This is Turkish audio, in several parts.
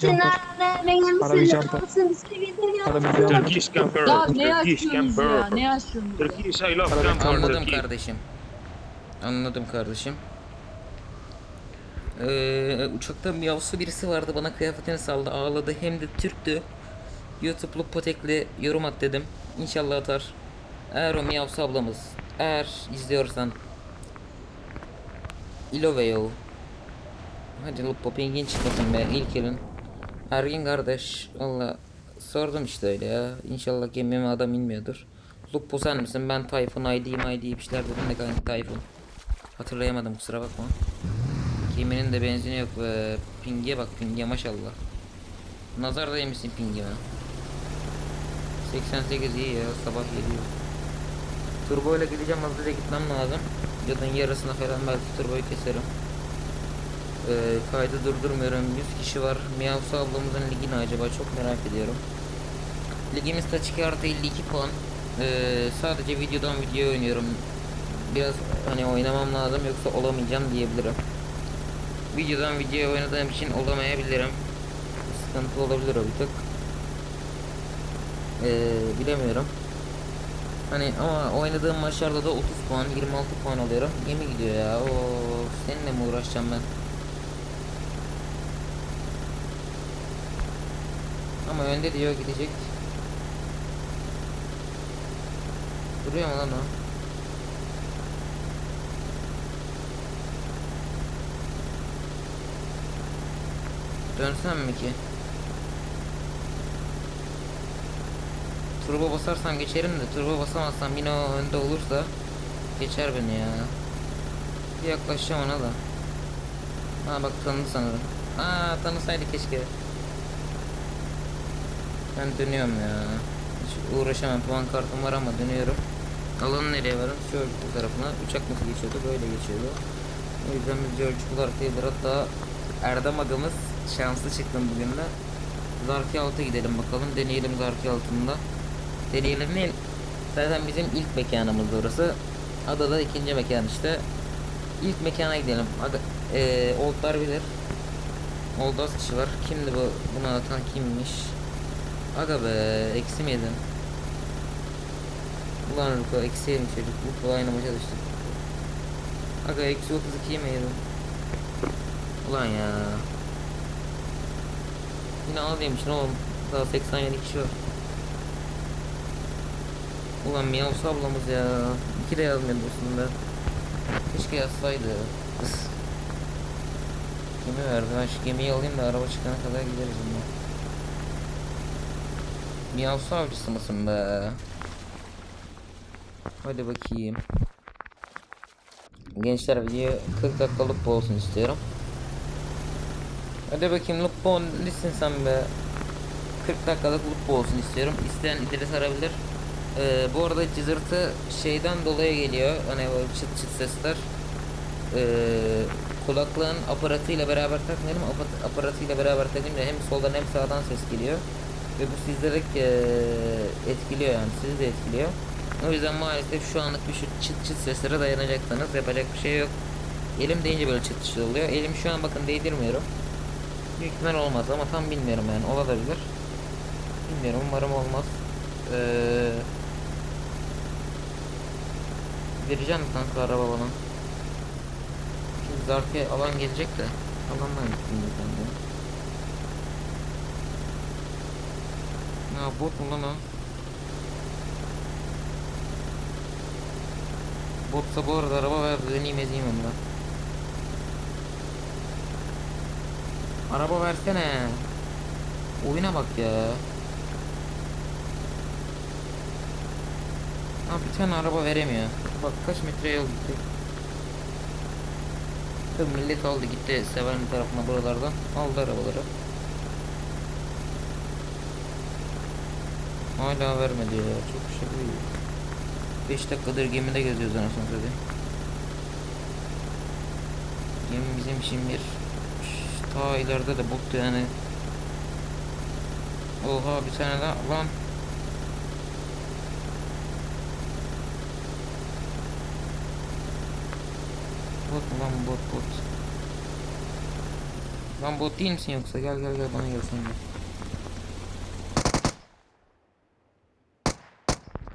Jumper. jumper. Turkish camper. Ya ne Turkish ya? camper. Ne yaşıyorsunuz ya? Turkish I love Para ben camper. Anladım Turkish. kardeşim. Anladım kardeşim. Ee, uçakta miyavsu birisi vardı bana kıyafetini saldı ağladı hem de Türktü. YouTube'lu potekli yorum at dedim. İnşallah atar. Eğer o miyavsu ablamız eğer izliyorsan Iloveyo Hadi Lupo pingin çıkmasın be ilk elin. Ergin kardeş valla sordum işte öyle ya. İnşallah gemime adam inmiyordur. Lupo sen misin? Ben Tayfun ID ID bir şeyler dedim de kanka Tayfun. Hatırlayamadım kusura bakma. Geminin de benzini yok ve pinge bak pinge maşallah. Nazar değmesin pingime. 88 iyi ya sabah geliyor. Turbo ile gideceğim hızlıca gitmem lazım. Yılın yarısına falan belki turboyu keserim. Ee, kaydı durdurmuyorum. 100 kişi var. Miyavsu ablamızın ligi ne acaba çok merak ediyorum. Ligimiz kaç artı 52 puan. Ee, sadece videodan video oynuyorum. Biraz hani oynamam lazım yoksa olamayacağım diyebilirim. Videodan video oynadığım için olamayabilirim. Sıkıntı olabilir o bir tık. Ee, bilemiyorum. Hani ama oynadığım maçlarda da 30 puan, 26 puan alıyorum. Gemi gidiyor ya. O seninle mi uğraşacağım ben? Ama önde diyor gidecek. Duruyor mu lan o? Dönsem mi ki? Turbo basarsam geçerim de turbo basamazsam yine o önde olursa geçer beni ya. Bir yaklaşacağım ona da. Ha bak tanıdı sanırım. Aa tanısaydı keşke. Ben dönüyorum ya. Hiç uğraşamam. Puan kartım var ama dönüyorum. Alanı nereye varım? George tarafına. Uçak nasıl geçiyordu? Böyle geçiyordu. O yüzden biz George Bull arkayıdır. Hatta Erdem agamız şanslı çıktım bugün de. Zarki altı gidelim bakalım. Deneyelim Zarki altında. Deneyelim değil. Zaten bizim ilk mekanımız orası. Adada ikinci mekan işte. İlk mekana gidelim. Aga, eee Oldlar bilir. Old az kişi var. Kimdi bu? Bunu atan kimmiş? Aga be eksi mi? Ulan Ruko eksi yedim çocuk. Ruko aynı maça düştük. Aga eksi 32 mi yedin? Ulan ya. Yine yemişsin oğlum. Daha 87 kişi var. Ulan Miyavsu ablamız ya. İki de yazmıyordu üstünde. Keşke yazsaydı. Gemi verdi. Ben şu gemiyi alayım da araba çıkana kadar gideriz bundan. Miyavsu avcısı mısın be? Hadi bakayım. Gençler video 40 dakikalık olsun istiyorum. Hadi bakayım Lupo nesin sen be? 40 dakikalık Lupo olsun istiyorum. İsteyen ileri sarabilir. Ee, bu arada cızırtı şeyden dolayı geliyor. Hani o çıt çıt sesler. Ee, kulaklığın aparatıyla beraber takmayalım. Apa- aparatıyla beraber takınca hem soldan hem sağdan ses geliyor. Ve bu sizlere eee, etkiliyor yani sizi de etkiliyor. O yüzden maalesef şu anlık bir şu çıt çıt seslere dayanacaksanız yapacak bir şey yok. Elim deyince böyle çıt çıt oluyor. Elim şu an bakın değdirmiyorum. Büyük ihtimal olmaz ama tam bilmiyorum yani olabilir. Bilmiyorum umarım olmaz. Eee Vereceğim kanka araba bana? Şimdi Zark'e alan gelecek de alandan gittim de. Ya bot mu lan o? Botsa bu arada araba ver döneyim ezeyim onu da. Araba versene. Oyuna bak ya. Ha bir tane araba veremiyor. Bak kaç metre yol gitti. Tabii millet aldı gitti Seven tarafına buralardan. Aldı arabaları. Hala vermedi ya. Çok şey değil. 5 dakikadır gemide geziyoruz anasını satayım. Gemi bizim için bir ta ileride de boktu yani. Oha bir tane daha lan. Bot lan bot bot. Lan bot değil misin yoksa? Gel gel gel bana gel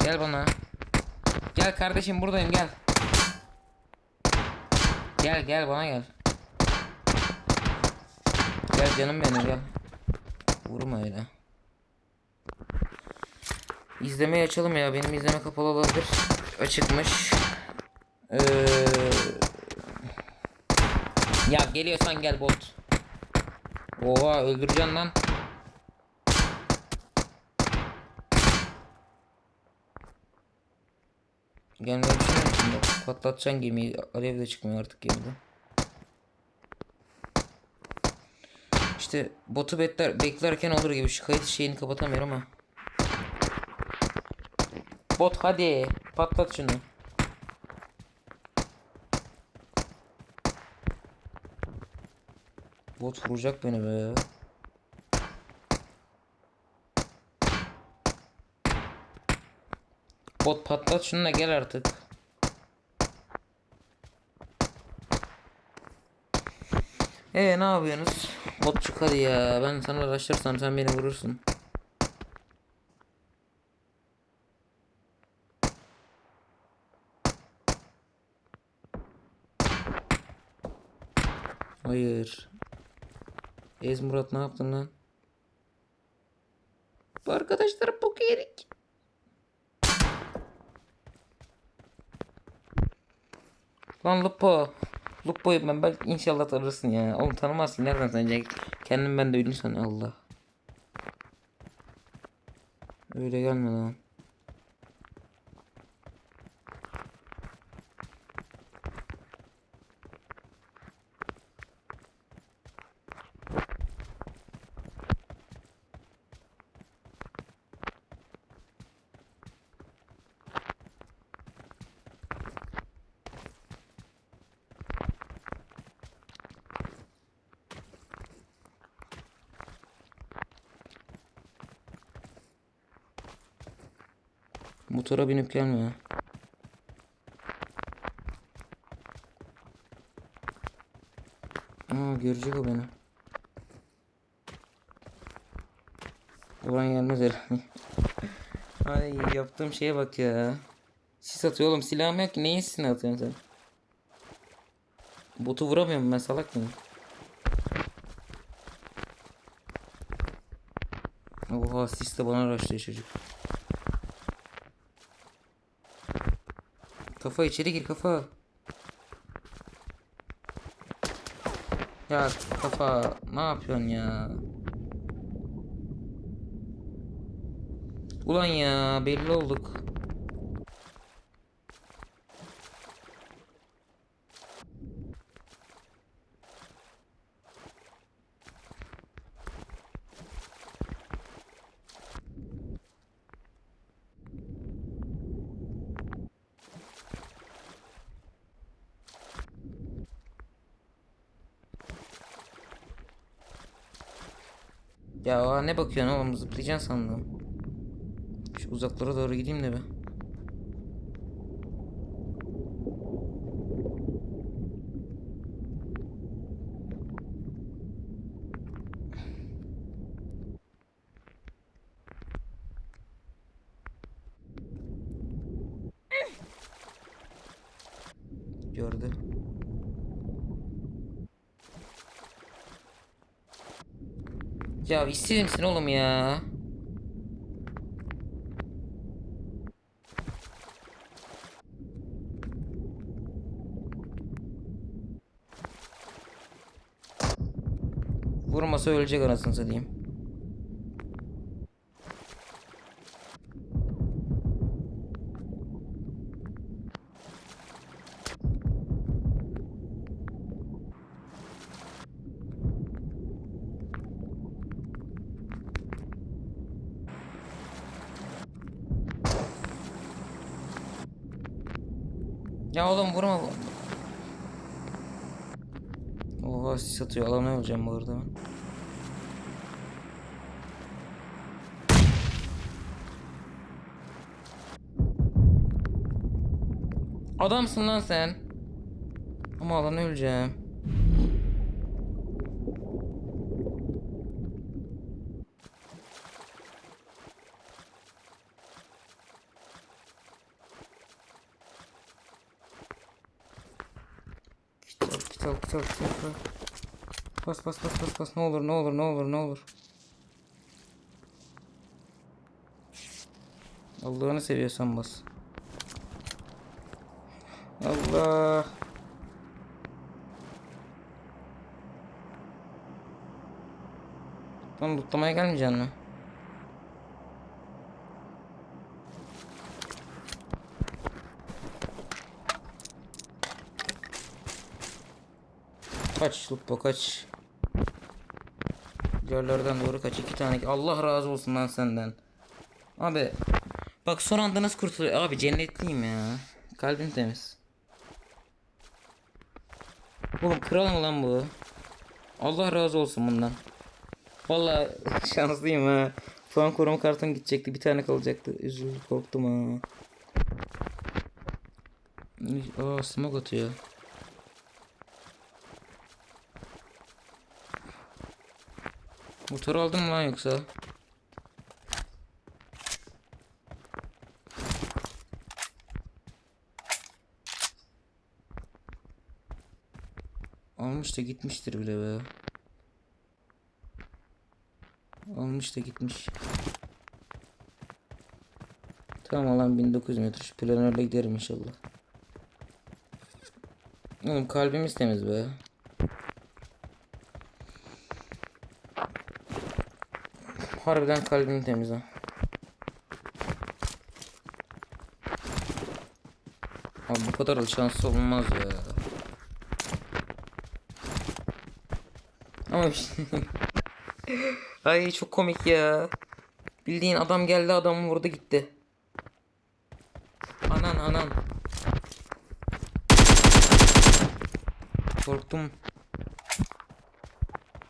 gel. Bana. Gel kardeşim buradayım gel. Gel gel bana gel. Gel canım benim gel. Vurma öyle. İzlemeyi açalım ya. Benim izleme kapalı olabilir. Açıkmış. Ee... Ya geliyorsan gel bot. Oha öldüreceksin lan. Gelmeyi düşünüyor musun? Bak, Patlatacaksın gemiyi. Alev de çıkmıyor artık gemiden. İşte botu bekler, beklerken olur gibi şu kayıt şeyini kapatamıyorum ama. Bot hadi patlat şunu. Bot vuracak beni be. Bot patlat şunu gel artık. Ee ne yapıyorsunuz? Botçuk hadi ya. Ben sana uğraşırsam sen beni vurursun. Hayır. Ez Murat ne yaptın lan? Bu arkadaşlar bok yedik. Lan Lupo. Lupo'yu ben belki inşallah tanırsın ya. Oğlum tanımazsın nereden tanıyacak? Kendim ben de ünlü san Allah. Öyle gelme lan. Motora binip gelme ya. Aa görecek o beni. Ulan gelmez herhalde. Ay yaptığım şeye bak ya. Sis atıyor oğlum silahım yok ki neyin sisini atıyorsun sen? Botu vuramıyorum ben salak mıyım? Oha sis de bana rushlıyor çocuk. Kafa içeri gir kafa. Ya kafa ne yapıyorsun ya? Ulan ya belli olduk. Ne bakıyorsun oğlum zıplayacaksın sandım. Şu uzaklara doğru gideyim de be. Gördü. Ya ister misin oğlum ya? Vurmasa ölecek anasını satayım. Oha satıyor alana öleceğim bu arada ben. Adamsın lan sen. Ama alana öleceğim. Kitap kitap kitap kitap. Bas bas bas bas bas ne olur ne olur ne olur ne olur. Allah'ını seviyorsan bas. Allah. Lan lootlamaya gelmeyeceksin mi? Kaç Lupo kaç. Yerlerden doğru kaç. iki tane. Allah razı olsun lan senden. Abi. Bak son anda nasıl kurtuluyor. Abi cennetliyim ya. Kalbim temiz. Oğlum kral mı lan bu? Allah razı olsun bundan. Vallahi şanslıyım ha. Puan koruma kartım gidecekti. Bir tane kalacaktı. Üzüldüm korktum ha. Aa smoke atıyor. Motor aldın mı lan yoksa? Almış da gitmiştir bile be. Almış da gitmiş. Tamam alan 1900 metre. Şu planörle giderim inşallah. Oğlum kalbimiz temiz be. Harbiden kalbim temiz ha. Abi bu kadar da şanslı olmaz ya. Ama işte... Ay çok komik ya. Bildiğin adam geldi adamı vurdu gitti. Anan anan. Korktum.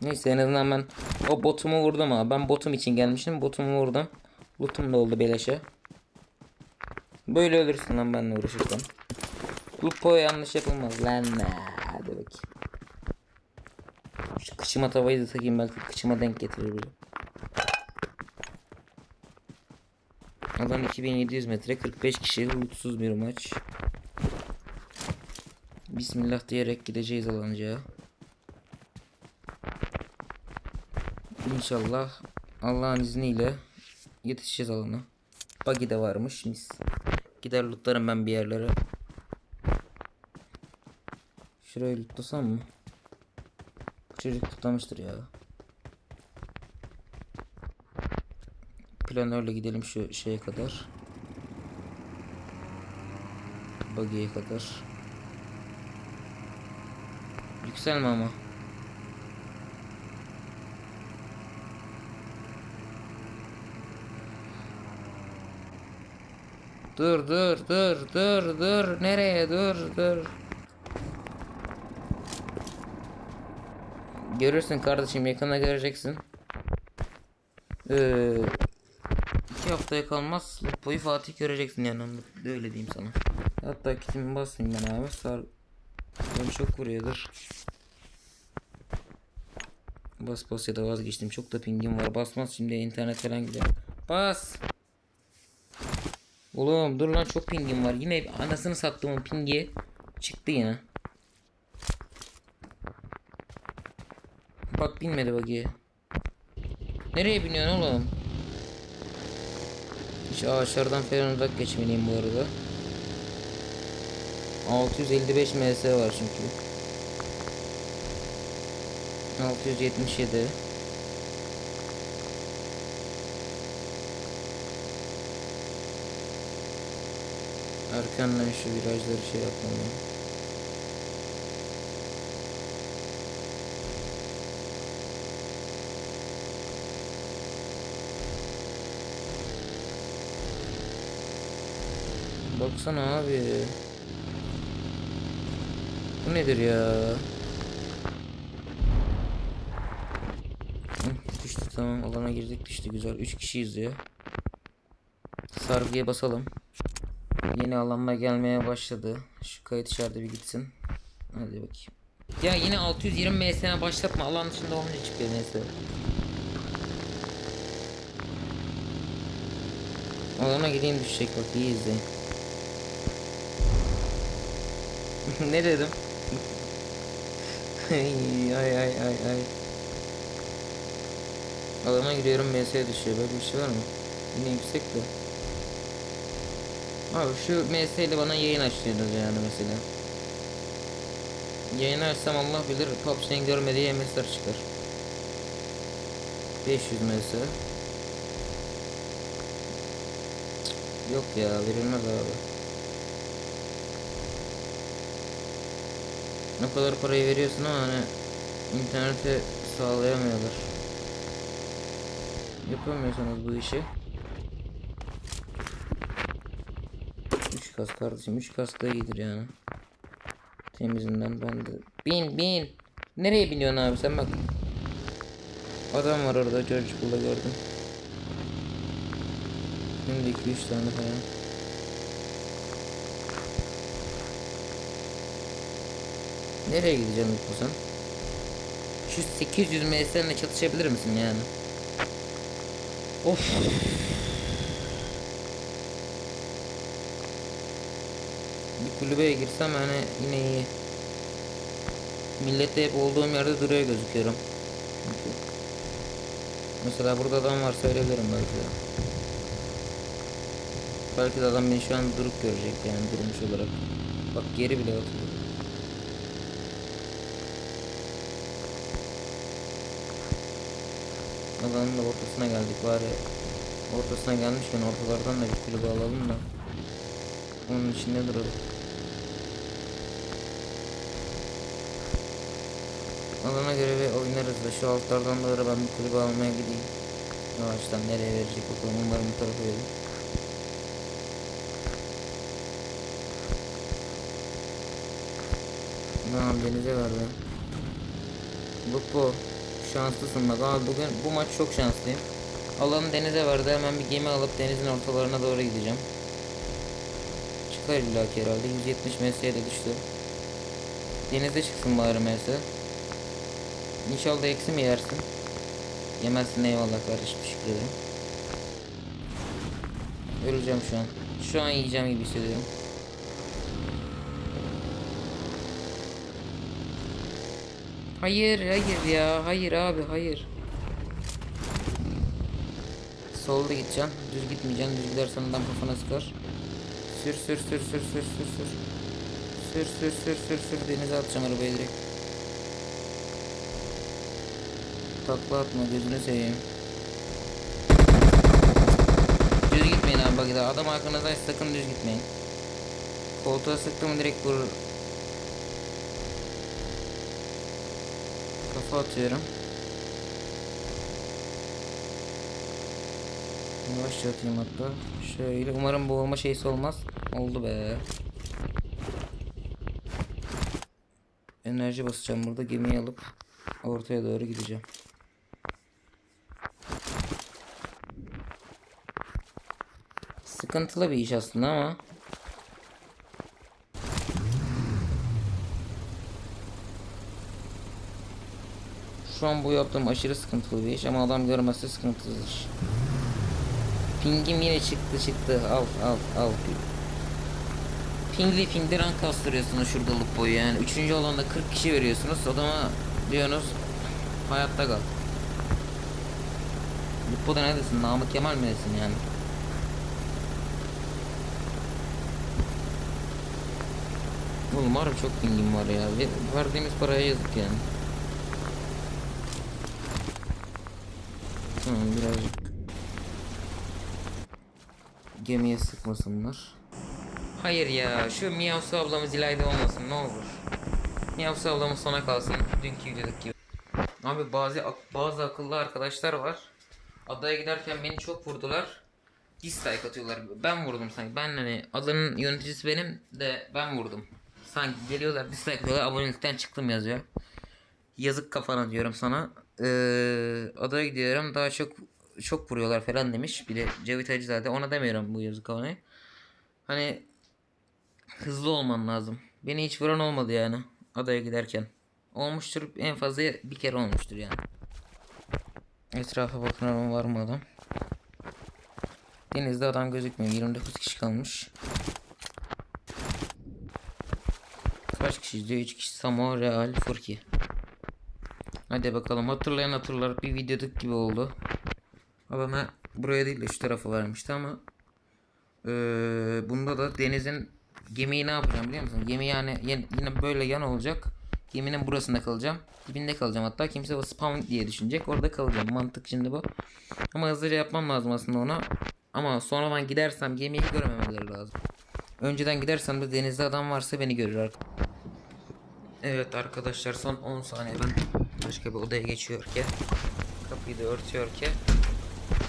Neyse en azından ben o botumu vurdum ha. Ben botum için gelmişim. Botumu vurdum. Lootum da oldu beleşe. Böyle ölürsün lan benimle uğraşırsan. Lupo yanlış yapılmaz lan. Hadi bakayım. Şu kıçıma tavayı da takayım belki kıçıma denk getirir bile. Adam 2700 metre 45 kişi umutsuz bir maç. Bismillah diyerek gideceğiz alancağa. İnşallah Allah'ın izniyle yetişeceğiz alana. Buggy de varmış mis. Gider lootlarım ben bir yerlere. Şurayı lootlasam mı? Çocuk tutlamıştır ya. Planörle gidelim şu şeye kadar. Buggy'ye kadar. Yükselme ama. Dur dur dur dur dur nereye dur dur. Görürsün kardeşim yakında göreceksin. Ee, iki haftaya kalmaz boyu Fatih göreceksin yani öyle diyeyim sana. Hatta kitimi basmayayım ben abi sar. Ben çok vuruyordur. Bas bas ya da vazgeçtim çok da pingim var basmaz şimdi internet falan gider. Bas. Oğlum dur lan çok pingim var. Yine anasını sattığımın pingi çıktı yine. Bak binmedi bagiye. Nereye biniyorsun oğlum? Hiç ağaçlardan falan uzak geçmeliyim bu arada. 655 ms var çünkü. 677 Erkenden şu virajları şey yapmam. Baksana abi. Bu nedir ya? Düştü tamam alana girdik düştü güzel 3 kişi izliyor. Sargıya basalım. Yeni alanma gelmeye başladı. Şu kayıt içeride bir gitsin. Hadi bakayım. Ya yine 620 MS'ne başlatma. Alan dışında olunca çıkıyor neyse. Alana gideyim düşecek bak iyi izleyin. ne dedim? ay ay ay ay ay. Alana giriyorum MS'ye düşüyor. Böyle bir şey var mı? Yine yüksek de. Abi şu MS ile bana yayın açtınız yani mesela. Yayını açsam Allah bilir PUBG'nin görmediği MS'ler çıkar. 500 MS. Yok ya verilmez abi. Ne kadar parayı veriyorsun ama hani internete sağlayamıyorlar. Yapamıyorsanız bu işi 3 kas kardeşim 3 kas da iyidir yani. Temizinden ben de. Bin bin. Nereye biniyorsun abi sen bak. Adam var orada çocukluğunda gördüm. Şimdi 2-3 tane falan. Nereye gideceğim bu sen? Şu 800 MS'lerle çatışabilir misin yani? Of. Kulübeye girsem hani yine iyi. Millette hep olduğum yerde duruyor gözüküyorum. Mesela burada adam var söyleyebilirim belki. Belki de adam beni şu an durup görecek yani durmuş olarak. Bak geri bile atıyor. Alanın da ortasına geldik bari. Ortasına gelmişken ortalardan da bir kulübe alalım da. Onun içinde duralım. Alana göre bir oynarız da şu altlardan doğru ben bir kulübe almaya gideyim. Yavaştan nereye verecek bakalım umarım bu tarafa verir. Tamam denize verdi. Lupo şanslısın bak abi bugün bu maç çok şanslıyım. Alanı denize verdi hemen bir gemi alıp denizin ortalarına doğru gideceğim. Çıkar illaki herhalde 170 metreye de düştü. Denize çıksın bari mesela. İnşallah eksi mi yersin? Yemezsin eyvallah kardeşim teşekkür ederim. Öleceğim şu an. Şu an yiyeceğim gibi hissediyorum. Hayır hayır ya hayır abi hayır. Solda gideceğim. Düz gitmeyeceğim. Düz gidersen adam kafana sıkar. Sür sür sür sür sür sür sür. Sür sür sür sür sür denize atacağım arabayı direkt. Takla atma gözünü seveyim. Düz gitmeyin abi bak ya adam arkanızdaysa sakın düz gitmeyin. Koltuğa sıktım direkt vurur. Kafa atıyorum. Yavaşça atayım hatta. Şöyle umarım boğulma şeysi olmaz. Oldu be. Enerji basacağım burada gemiyi alıp ortaya doğru gideceğim. Sıkıntılı bir iş aslında ama Şu an bu yaptığım aşırı sıkıntılı bir iş ama adam görmezse sıkıntılı iş. Pingim yine çıktı çıktı. Al al al. Pingli pingli rank kastırıyorsunuz şurada boyu yani. Üçüncü alanda 40 kişi veriyorsunuz. Adama diyorsunuz hayatta kal. Lupo'da neredesin? Namık Kemal mi desin yani? Oğlum harbi çok pingim var ya. Ve Verdiğimiz paraya yazık yani. Tamam birazcık gemiye sıkmasınlar. Hayır ya şu Miyavsu ablamız ileride olmasın ne olur. Miyavsu ablamız sona kalsın dünkü videodaki gibi. Abi bazı bazı akıllı arkadaşlar var. Adaya giderken beni çok vurdular. Dislike atıyorlar. Ben vurdum sanki. Ben hani adanın yöneticisi benim de ben vurdum. Sanki geliyorlar dislike atıyorlar abonelikten çıktım yazıyor. Yazık kafana diyorum sana. Ee, adaya gidiyorum daha çok çok vuruyorlar falan demiş. Bir de Cevit Hacızade ona demiyorum bu yazık kafana. Hani hızlı olman lazım. Beni hiç vuran olmadı yani adaya giderken. Olmuştur en fazla bir kere olmuştur yani. Etrafa bakın var mı adam? Denizde adam gözükmüyor. 29 kişi kalmış. Kaç kişi diyor? 3 kişi Samo, Real, Furki. Hadi bakalım hatırlayan hatırlar bir videoduk gibi oldu. Alana buraya değil de şu tarafa vermişti ama eee, bunda da denizin gemiyi ne yapacağım biliyor musun? Gemi yani yine böyle yan olacak. Geminin burasında kalacağım. Dibinde kalacağım hatta kimse o spawn diye düşünecek. Orada kalacağım. Mantık şimdi bu. Ama hızlıca yapmam lazım aslında ona. Ama sonra ben gidersem gemiyi görememeleri lazım. Önceden gidersem de denizde adam varsa beni görür artık. Evet arkadaşlar son 10 saniye ben başka bir odaya geçiyor ki kapıyı da örtüyor ki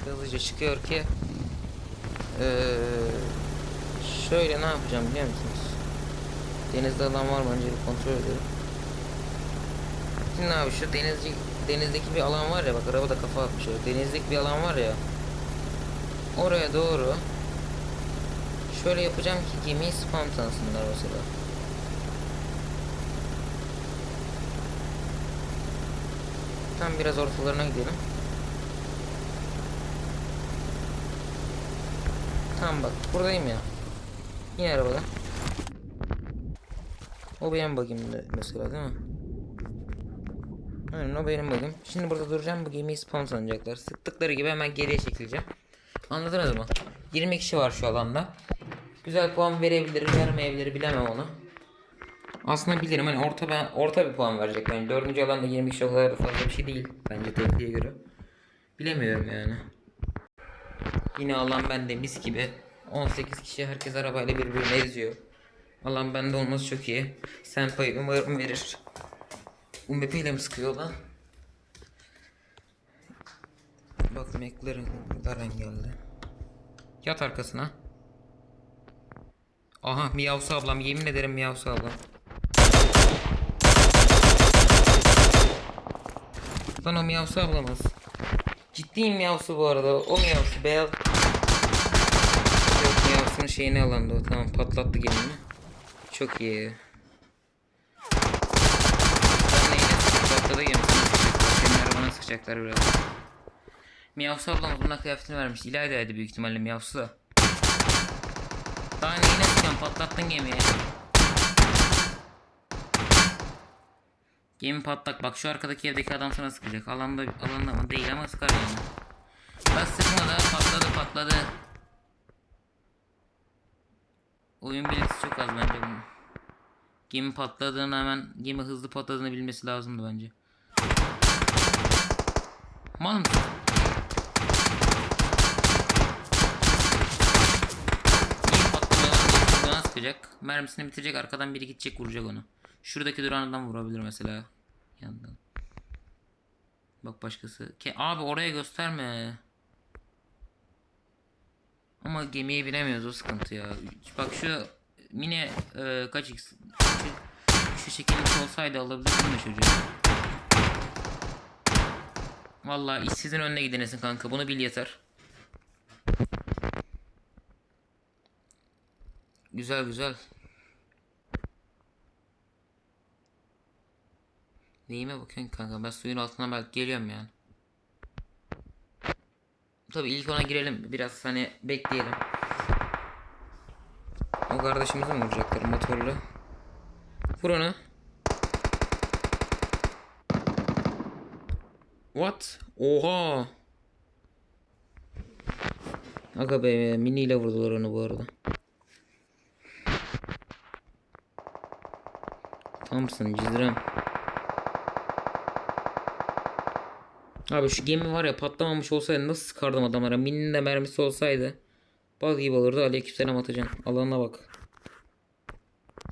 hızlıca çıkıyor ki eee, şöyle ne yapacağım biliyor musunuz? Denizde adam var mı önce bir kontrol edelim. Şimdi abi şu denizci denizdeki bir alan var ya bak araba da kafa atmış oraya. Denizdeki bir alan var ya oraya doğru şöyle yapacağım ki gemiyi spam tanısınlar mesela. Tam biraz ortalarına gidelim. Tamam bak buradayım ya. Yine arabada. O benim bug'imde mesela değil mi? Aynen o benim bug'im. Şimdi burada duracağım bu gemiyi spam sanacaklar. Sıktıkları gibi hemen geriye çekileceğim. Anladınız mı? 20 kişi var şu alanda. Güzel puan verebilir, vermeyebilir bilemem onu. Aslında bilirim hani orta ben orta bir puan verecek bence. Dördüncü alanda 20 kişi kadar da fazla bir şey değil bence tekliğe göre. Bilemiyorum yani. Yine alan bende mis gibi. 18 kişi herkes arabayla birbirini eziyor. Alan bende olması çok iyi. Senpai umarım verir. UMP ile mi sıkıyor lan? Bak McLaren Garen geldi. Yat arkasına. Aha Miyavsu ablam yemin ederim Miyavsu ablam. Lan o Miyavsu ablamız. Ciddiyim Miyavsu bu arada. O Miyavsu beyaz. Yok Miyavsu'nun şeyini alandı o. Tamam patlattı gemini. Çok iyi. Ben neyine patladı gemisini sıkacaklar. Senin arabana sıkacaklar biraz. Miyavsu ablamız buna kıyafetini vermiş. İlayda'ydı büyük ihtimalle Miyavsu da. Daha neyine sıkıyorsun patlattın gemiyi. Gemi patlak. Bak şu arkadaki evdeki adam sana sıkacak. Alanda, alanda mı? Değil ama sıkar yani. Bak sıkmadı. Patladı patladı. Oyun bilgisi çok az bence bunun. Gemi patladığını hemen gemi hızlı patladığını bilmesi lazımdı bence. Mal mısın? Gemi patlamaya hızlı sıkacak. Mermisini bitirecek arkadan biri gidecek vuracak onu. Şuradaki duran adam vurabilir mesela. Yandan. Bak başkası. Ke abi oraya gösterme. Ama gemiye binemiyoruz o sıkıntı ya. Bak şu mine e, kaç x şu, şekilde olsaydı alabilirdim de çocuğu. Vallahi işsizin önüne gidenesin kanka bunu bil yeter. Güzel güzel. Neyime bakıyorsun kanka ben suyun altına belki geliyorum yani. Tabi ilk ona girelim biraz hani bekleyelim. O kardeşimizi mi vuracaklar motorlu? Vur onu. What? Oha. Aga be mini ile vurdular onu bu arada. Thompson cizrem. Abi şu gemi var ya patlamamış olsaydı nasıl sıkardım adamlara? Minin de mermisi olsaydı. Bal gibi olurdu. Aleykümselam atacağım. Alana bak.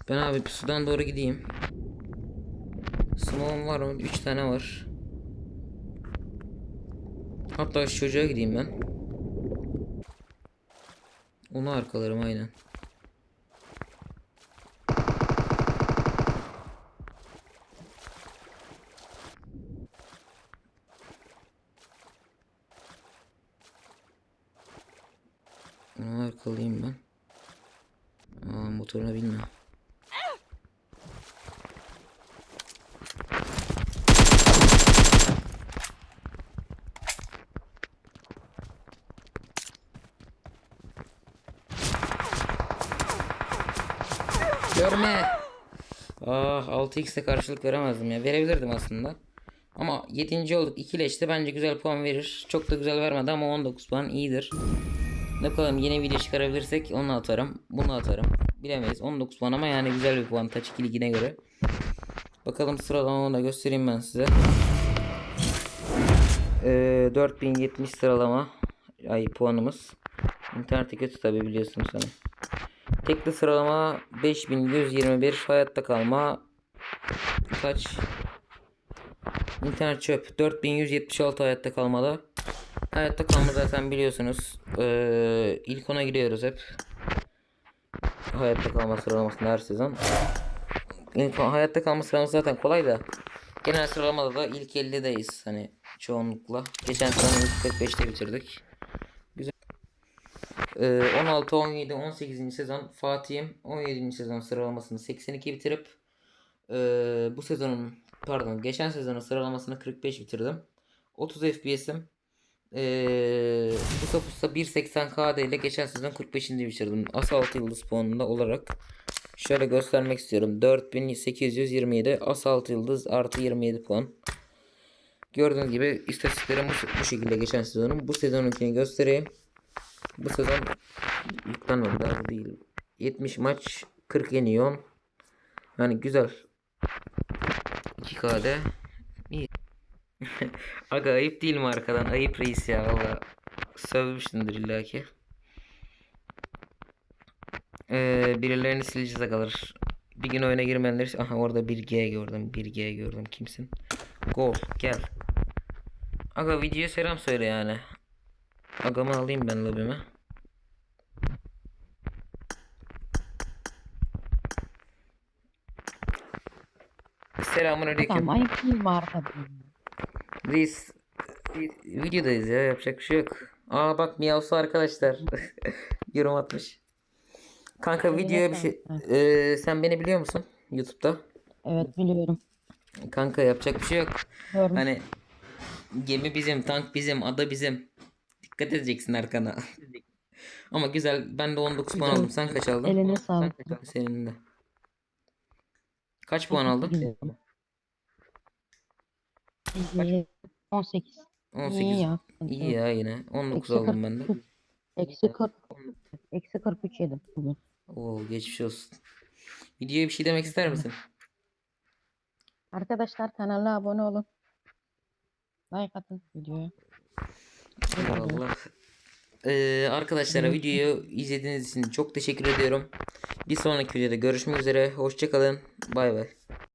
Ben abi sudan doğru gideyim. Smoke'um var mı? 3 tane var. Hatta şu çocuğa gideyim ben. Onu arkalarım aynen. Arkalayayım ben. Aa, motoruna binme. Görme. Ah 6x'e karşılık veremezdim ya. Verebilirdim aslında. Ama 7. olduk. 2 leşte bence güzel puan verir. Çok da güzel vermedi ama 19 puan iyidir. Ne bakalım yeni video çıkarabilirsek onu atarım. Bunu atarım. Bilemeyiz. 19 puan ama yani güzel bir puan Touch 2 ligine göre. Bakalım sıralamamı da göstereyim ben size. Ee, 4070 sıralama ay puanımız. İnterneti kötü tabi biliyorsunuz hani. Tekli sıralama 5121 hayatta kalma kaç İnternet çöp 4176 hayatta kalmada. Hayatta kalma zaten biliyorsunuz. Ee, ilk ona giriyoruz hep. Hayatta kalma sıralamasında her sezon. İlk hayatta kalma sıralaması zaten kolay da. Genel sıralamada da ilk 50'deyiz hani çoğunlukla. Geçen sene ilk 45'te bitirdik. Güzel. Ee, 16, 17, 18. sezon Fatih'im 17. sezon sıralamasını 82 bitirip ee, bu sezonun pardon geçen sezonun sıralamasını 45 bitirdim. 30 FPS'im. Ee, Pusa Pusa 1.80 KD ile geçen sezon 45. bitirdim. As 6 yıldız puanında olarak. Şöyle göstermek istiyorum. 4827 As 6 yıldız artı 27 puan. Gördüğünüz gibi istatistiklerim bu, bu şekilde geçen sezonun. Bu sezonunkini göstereyim. Bu sezon yüklenmedi daha değil. 70 maç 40 yeniyor. Yani güzel. 2K'de iyi. Aga ayıp değil mi arkadan? Ayıp reis ya valla. Sövmüştündür illaki. Ee, birilerini sileceğiz kalır. Bir gün oyuna girmeyenler aha orada 1G gördüm 1G gördüm kimsin? Gol gel. Aga videoya selam söyle yani. Agamı alayım ben lobime. Selamun aleyküm. Tamam ayıp değil mi arkadaşım? Reis videodayız ya yapacak bir şey yok. Aa bak Miyavsu arkadaşlar yorum atmış. Kanka videoya bir şey Ee, sen beni biliyor musun YouTube'da? Evet biliyorum. Kanka yapacak bir şey yok. Görmüş. Hani gemi bizim, tank bizim, ada bizim. Dikkat edeceksin arkana. Ama güzel. Ben de 19 puan aldım. Sen kaç aldın? Eline sağlık. Senin de. Kaç puan aldın? İyi, 18. 18. İyi ya. İyi ya yine. 19 Eksi aldım ben de. Eksi 40. Eksi 43 yedim bugün. Oo geçmiş olsun. Videoya bir şey demek ister misin? Arkadaşlar kanala abone olun. Like atın videoya. Allah. Ee, arkadaşlara videoyu izlediğiniz için çok teşekkür ediyorum. Bir sonraki videoda görüşmek üzere. Hoşçakalın. Bay bay.